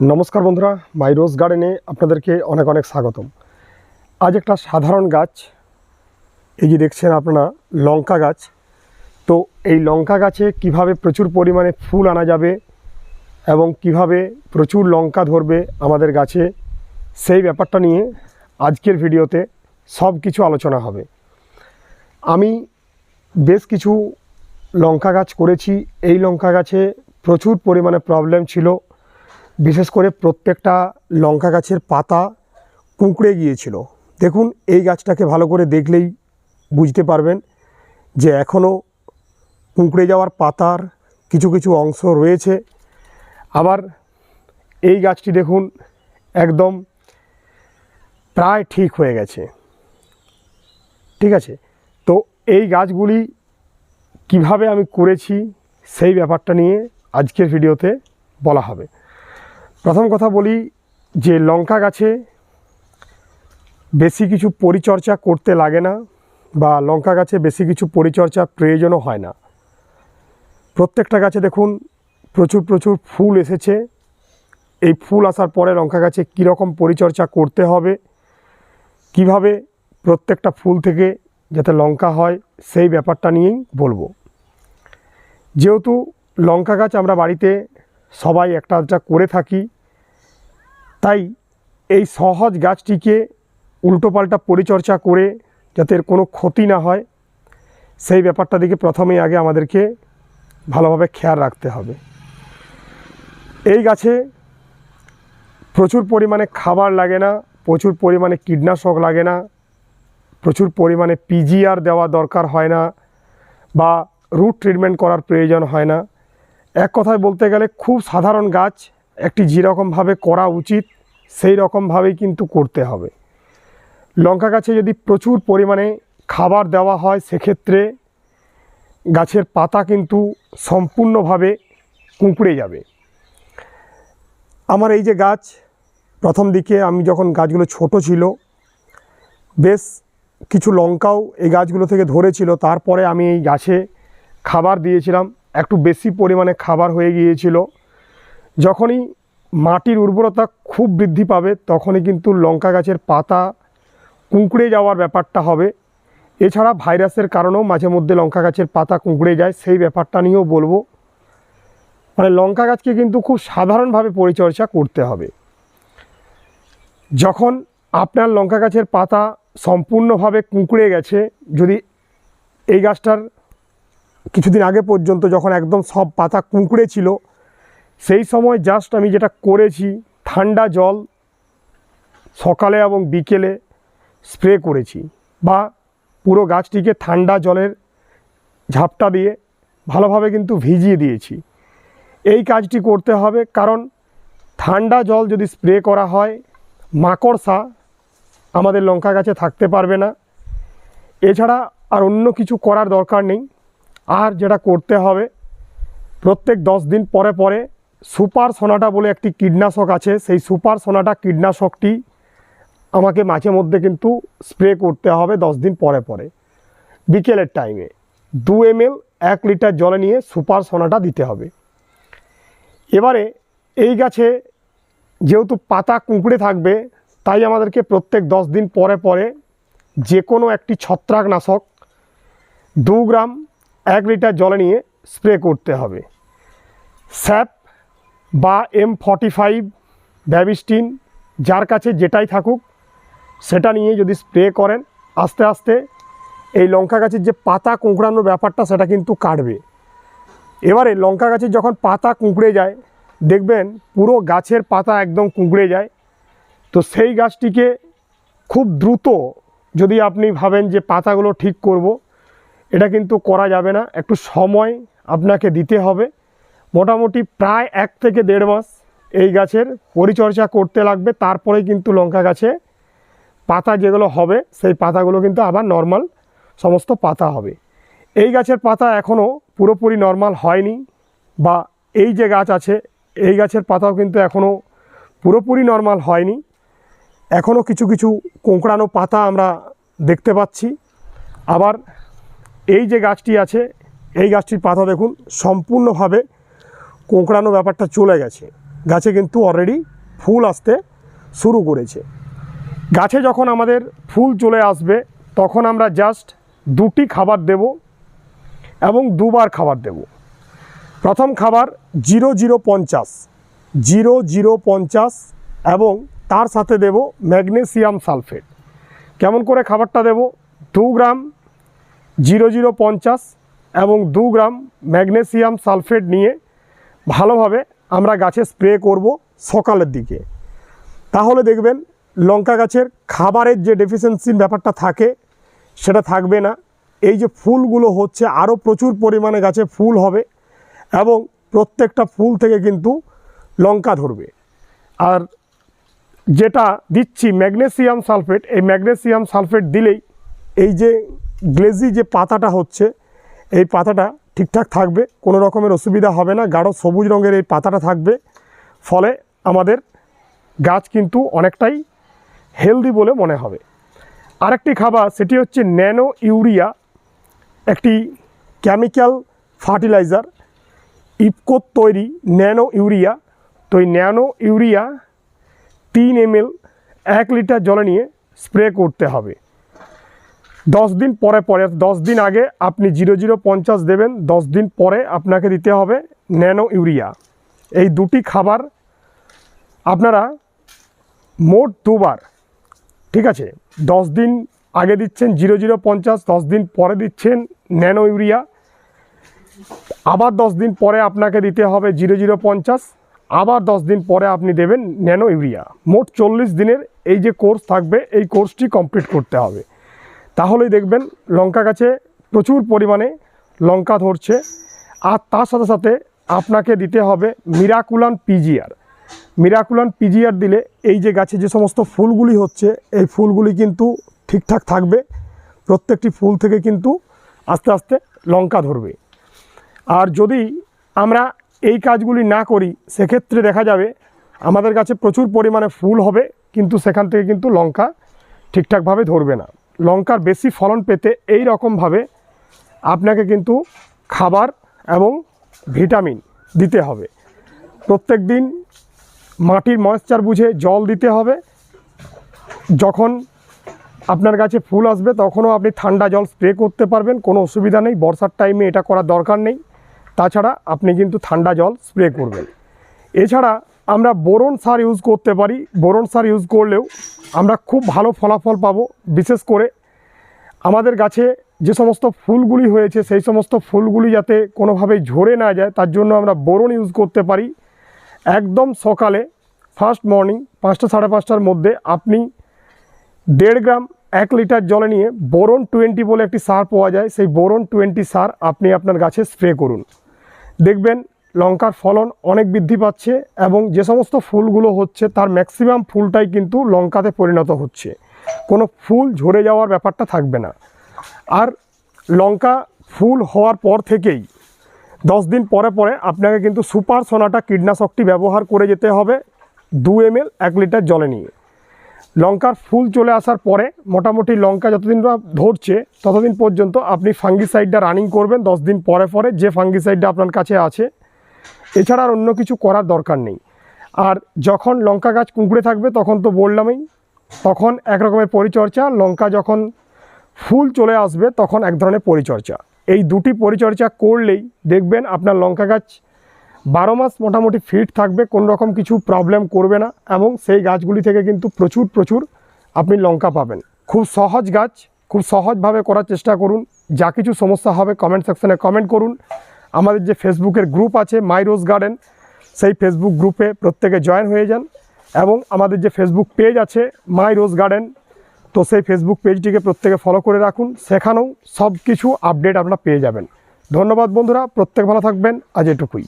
নমস্কার বন্ধুরা, মাই রোজ গার্ডেনে আপনাদেরকে অনেক অনেক স্বাগতম। আজ একটা সাধারণ গাছ, এই যে দেখছেন আপনারা, লঙ্কা গাছ। তো এই লঙ্কা গাছে কীভাবে প্রচুর পরিমাণে ফুল আনা যাবে এবং কীভাবে প্রচুর লঙ্কা ধরবে আমাদের গাছে, সেই ব্যাপারটা নিয়ে আজকের ভিডিওতে সব কিছু আলোচনা হবে। আমি বেশ কিছু লঙ্কা গাছ করেছি। এই লঙ্কা গাছে প্রচুর পরিমাণে প্রবলেম ছিল। বিশেষ করে প্রত্যেকটা লঙ্কা গাছের পাতা কুঁকড়ে গিয়েছিল। দেখুন, এই গাছটাকে ভালো করে দেখলেই বুঝতে পারবেন যে এখনও কুঁকড়ে যাওয়ার পাতার কিছু কিছু অংশ রয়েছে। আবার এই গাছটি দেখুন, একদম প্রায় ঠিক হয়ে গেছে। ঠিক আছে? তো এই গাছগুলি কীভাবে আমি করেছি সেই ব্যাপারটা নিয়ে আজকের ভিডিওতে বলা হবে। প্রথম কথা বলি যে লঙ্কা গাছে বেশি কিছু পরিচর্যা করতে লাগে না বা লঙ্কা গাছে বেশি কিছু পরিচর্যা প্রয়োজনও হয় না। প্রত্যেকটা গাছে দেখুন প্রচুর প্রচুর ফুল এসেছে। এই ফুল আসার পরে লঙ্কা গাছে কীরকম পরিচর্যা করতে হবে, কীভাবে প্রত্যেকটা ফুল থেকে যাতে লঙ্কা হয়, সেই ব্যাপারটা নিয়েই বলব। যেহেতু লঙ্কা গাছ আমরা বাড়িতে সবাই একটা আধটা করে থাকি তাই এই সহজ গাছটিকে উল্টোপাল্টা পরিচর্যা করে যাতে এর কোনো ক্ষতি না হয়, সেই ব্যাপারটা দিকে প্রথমেই আগে আমাদেরকে ভালোভাবে খেয়াল রাখতে হবে। এই গাছে প্রচুর পরিমাণে খাবার লাগে না, প্রচুর পরিমাণে কীটনাশক লাগে না, প্রচুর পরিমাণে পিজিআর দেওয়া দরকার হয় না বা রুট ট্রিটমেন্ট করার প্রয়োজন হয় না। এক কথায় বলতে গেলে খুব সাধারণ গাছ, একটি যেরকমভাবে করা উচিত সেই রকমভাবেই কিন্তু করতে হবে। লঙ্কা গাছে যদি প্রচুর পরিমাণে খাবার দেওয়া হয়, সেক্ষেত্রে গাছের পাতা কিন্তু সম্পূর্ণভাবে কুঁকড়ে যাবে। আমার এই যে গাছ, প্রথম দিকে আমি যখন গাছগুলো ছোট ছিল, বেশ কিছু লঙ্কাও এই গাছগুলো থেকে ধরেছিল। তারপরে আমি এই গাছে খাবার দিয়েছিলাম। একটু বেশি পরিমাণে খাবার হয়ে গিয়েছিল। যখনই মাটির উর্বরতা খুব বৃদ্ধি পাবে, তখনই কিন্তু লঙ্কা গাছের পাতা কুঁকড়ে যাওয়ার ব্যাপারটা হবে। এছাড়া ভাইরাসের কারণেও মাঝে মধ্যে লঙ্কা গাছের পাতা কুঁকড়ে যায়, সেই ব্যাপারটা নিয়েও বলব। মানে লঙ্কা গাছকে কিন্তু খুব সাধারণভাবে পরিচর্যা করতে হবে। যখন আপনার লঙ্কা গাছের পাতা সম্পূর্ণভাবে কুঁকড়ে গেছে, যদি এই গাছটার কিছুদিন আগে পর্যন্ত যখন একদম সব পাতা কুঁকড়ে ছিল সেই সময় জাস্ট আমি যেটা করেছি, ঠান্ডা জল সকালে এবং বিকেলে স্প্রে করেছি বা পুরো গাছটিকে ঠান্ডা জলের ঝাপটা দিয়ে ভালোভাবে কিন্তু ভিজিয়ে দিয়েছি। এই কাজটি করতে হবে কারণ ঠান্ডা জল যদি স্প্রে করা হয়, মাকড়সা আমাদের লঙ্কা গাছে থাকতে পারবে না। এছাড়া আর অন্য কিছু করার দরকার নেই। আর যেটা করতে হবে, প্রত্যেক দশ দিন পরে পরে সুপার সোনাটা বলে একটি কীটনাশক আছে। সেই সুপার সোনাটা কীটনাশকটি আমাকে মাঝে মধ্যে কিন্তু স্প্রে করতে হবে দশ দিন পরে পরে। বিকেলের টাইমে দু এম এল এক লিটার জলে নিয়ে সুপার সোনাটা দিতে হবে। এবারে এই গাছে যেহেতু পাতা কুঁকড়ে থাকবে, তাই আমাদেরকে প্রত্যেক দশ দিন পরে পরে যে কোনো একটি ছত্রাকনাশক দু গ্রাম এক লিটার জলে নিয়ে স্প্রে করতে হবে। স্যাপ বা এম ফর্টি ফাইভ ব্যাবিস্টিন যার কাছে যেটাই থাকুক, সেটা নিয়ে যদি স্প্রে করেন, আস্তে আস্তে এই লঙ্কা গাছের যে পাতা কুঁকড়ানোর ব্যাপারটা, সেটা কিন্তু কাটবে। এবারে লঙ্কা গাছের যখন পাতা কুঁকড়ে যায়, দেখবেন পুরো গাছের পাতা একদম কুঁকড়ে যায়। তো সেই গাছটিকে খুব দ্রুত যদি আপনি ভাবেন যে পাতাগুলো ঠিক করব, এটা কিন্তু করা যাবে না। একটু সময় আপনাকে দিতে হবে। মোটামুটি প্রায় এক থেকে দেড় মাস এই গাছের পরিচর্যা করতে লাগবে। তারপরে কিন্তু লঙ্কা গাছে পাতা যেগুলো হবে, সেই পাতাগুলো কিন্তু আবার নর্মাল সমস্ত পাতা হবে। এই গাছের পাতা এখনও পুরোপুরি নর্মাল হয়নি বা এই যে গাছ আছে, এই গাছের পাতাও কিন্তু এখনও পুরোপুরি নর্মাল হয়নি। এখনও কিছু কিছু কোঁকড়ানো পাতা আমরা দেখতে পাচ্ছি। আবার এই যে গাছটি আছে, এই গাছটির পাতা দেখুন, সম্পূর্ণভাবে কোঁকড়ানো ব্যাপারটা চলে গেছে। গাছে কিন্তু অলরেডি ফুল আসতে শুরু করেছে। গাছে যখন আমাদের ফুল চলে আসবে, তখন আমরা জাস্ট দুটি খাবার দেব এবং দুবার খাবার দেব। প্রথম খাবার জিরো জিরো পঞ্চাশ, জিরো জিরো পঞ্চাশ এবং তার সাথে দেব ম্যাগনেসিয়াম সালফেট। কেমন করে খাবারটা দেব? দু গ্রাম জিরো জিরো পঞ্চাশ এবং দু গ্রাম ম্যাগনেসিয়াম সালফেট নিয়ে ভালোভাবে আমরা গাছে স্প্রে করব সকালের দিকে। তাহলে দেখবেন লঙ্কা গাছের খাবারের যে ডেফিসিয়েন্সির ব্যাপারটা থাকে, সেটা থাকবে না। এই যে ফুলগুলো হচ্ছে, আরও প্রচুর পরিমাণে গাছে ফুল হবে এবং প্রত্যেকটা ফুল থেকে কিন্তু লঙ্কা ধরবে। আর যেটা দিচ্ছি ম্যাগনেসিয়াম সালফেট, এই ম্যাগনেসিয়াম সালফেট দিলেই এই যে গ্লেজি যে পাতাটা হচ্ছে, এই পাতাটা ঠিকঠাক থাকবে, কোনো রকমের অসুবিধা হবে না, গাঢ় সবুজ রঙের এই পাতাটা থাকবে। ফলে আমাদের গাছ কিন্তু অনেকটাই হেলদি বলে মনে হবে। আরেকটি খাবার, সেটি হচ্ছে ন্যানো ইউরিয়া, একটি কেমিক্যাল ফার্টিলাইজার ইফকোর তৈরি ন্যানো ইউরিয়া। তো এই ন্যানো ইউরিয়া তিন এমএল এক লিটার জলে নিয়ে স্প্রে করতে হবে। দশ দিন পরে পরে, দশ দিন আগে আপনি জিরো জিরো পঞ্চাশ দেবেন, দশ দিন পরে আপনাকে দিতে হবে ন্যানো ইউরিয়া। এই দুটি খাবার আপনারা মোট দুবার, ঠিক আছে, দশ দিন আগে দিচ্ছেন জিরো জিরো পঞ্চাশ, দশ দিন পরে দিচ্ছেন ন্যানো ইউরিয়া। আবার দশ দিন পরে আপনাকে দিতে হবে জিরো জিরো পঞ্চাশ, আবার দশ দিন পরে আপনি দেবেন ন্যানো ইউরিয়া। মোট চল্লিশ দিনের এই যে কোর্স থাকবে, এই কোর্সটি কমপ্লিট করতে হবে। তাহলেই দেখবেন লঙ্কা গাছে প্রচুর পরিমাণে লঙ্কা ধরছে। আর তার সাথে সাথে আপনাকে দিতে হবে মিরাকুলান পিজিআর। মিরাকুলান পিজিআর দিলে এই যে গাছে যে সমস্ত ফুলগুলি হচ্ছে, এই ফুলগুলি কিন্তু ঠিকঠাক থাকবে। প্রত্যেকটি ফুল থেকে কিন্তু আস্তে আস্তে লঙ্কা ধরবে। আর যদি আমরা এই কাজগুলি না করি, সেক্ষেত্রে দেখা যাবে আমাদের কাছে প্রচুর পরিমাণে ফুল হবে, কিন্তু সেখান থেকে কিন্তু লঙ্কা ঠিকঠাকভাবে ধরবে না। লঙ্কার বেশি ফলন পেতে এই রকমভাবে আপনাকে কিন্তু খাবার এবং ভিটামিন দিতে হবে। প্রত্যেক দিন মাটির ময়েশ্চার বুঝে জল দিতে হবে। যখন আপনার কাছে ফুল আসবে তখনও আপনি ঠান্ডা জল স্প্রে করতে পারবেন, কোনো অসুবিধা নেই। বর্ষার টাইমে এটা করার দরকার নেই। তাছাড়া আপনি কিন্তু ঠান্ডা জল স্প্রে করবেন। এছাড়া আমরা বোরন সার ইউজ করতে পারি। বোরন সার ইউজ করলেও আমরা খুব ভালো ফলাফল পাবো, বিশেষ করে আমাদের গাছে যে সমস্ত ফুলগুলি হয়েছে, সেই সমস্ত ফুলগুলি যাতে কোনোভাবেই ঝরে না যায়, তার জন্য আমরা বোরন ইউজ করতে পারি। একদম সকালে ফার্স্ট মর্নিং পাঁচটা সাড়ে পাঁচটার মধ্যে আপনি দেড় গ্রাম, এক লিটার জলে নিয়ে বোরন টোয়েন্টি বলে একটি সার পাওয়া যায়। সেই বোরন টোয়েন্টি সার আপনি আপনার গাছে স্প্রে করুন। দেখবেন লঙ্কার ফলন অনেক বৃদ্ধি পাচ্ছে এবং যে সমস্ত ফুলগুলো হচ্ছে তার ম্যাক্সিমাম ফুলটাই কিন্তু লঙ্কাতে পরিণত হচ্ছে। কোনো ফুল ঝরে যাওয়ার ব্যাপারটা থাকবে না। আর লঙ্কা ফুল হওয়ার পর থেকেই দশ দিন পরে পরে আপনাকে কিন্তু সুপার সোনাটা কীটনাশকটি ব্যবহার করে যেতে হবে দু এম এল এক লিটার জলে নিয়ে। লঙ্কার ফুল চলে আসার পরে মোটামুটি লঙ্কা যতদিন ধরছে ততদিন পর্যন্ত আপনি ফাঙ্গিসাইডটা রানিং করবেন দশ দিন পরে পরে যে ফাঙ্গিসাইডটা আপনার কাছে আছে এছাড়া আর অন্য কিছু করার দরকার নেই। আর যখন লঙ্কা গাছ কুঁকড়ে থাকবে, তখন তো বললামই, তখন এক রকমের পরিচর্যা। লঙ্কা যখন ফুল চলে আসবে, তখন এক ধরনের পরিচর্যা। এই দুটি পরিচর্যা করলেই দেখবেন আপনার লঙ্কা গাছ বারো মাস মোটামুটি ফিট থাকবে, কোনো রকম কিছু প্রবলেম করবে না এবং সেই গাছগুলি থেকে কিন্তু প্রচুর প্রচুর আপনি লঙ্কা পাবেন। খুব সহজ গাছ, খুব সহজভাবে করার চেষ্টা করুন। যা কিছু সমস্যা হবে কমেন্ট সেকশনে কমেন্ট করুন। আমাদের যে ফেসবুকের গ্রুপ আছে মাই রোজ গার্ডেন সেই ফেসবুক গ্রুপে প্রত্যেকে জয়েন হয়ে যান এবং আমাদের যে ফেসবুক পেজ আছে মাই রোজ গার্ডেন তো সেই ফেসবুক পেজটিকে প্রত্যেকে ফলো করে রাখুন। সেখানেও সব কিছু আপডেট আপনারা পেয়ে যাবেন। ধন্যবাদ বন্ধুরা, প্রত্যেক ভালো থাকবেন। আজ এটুকুই।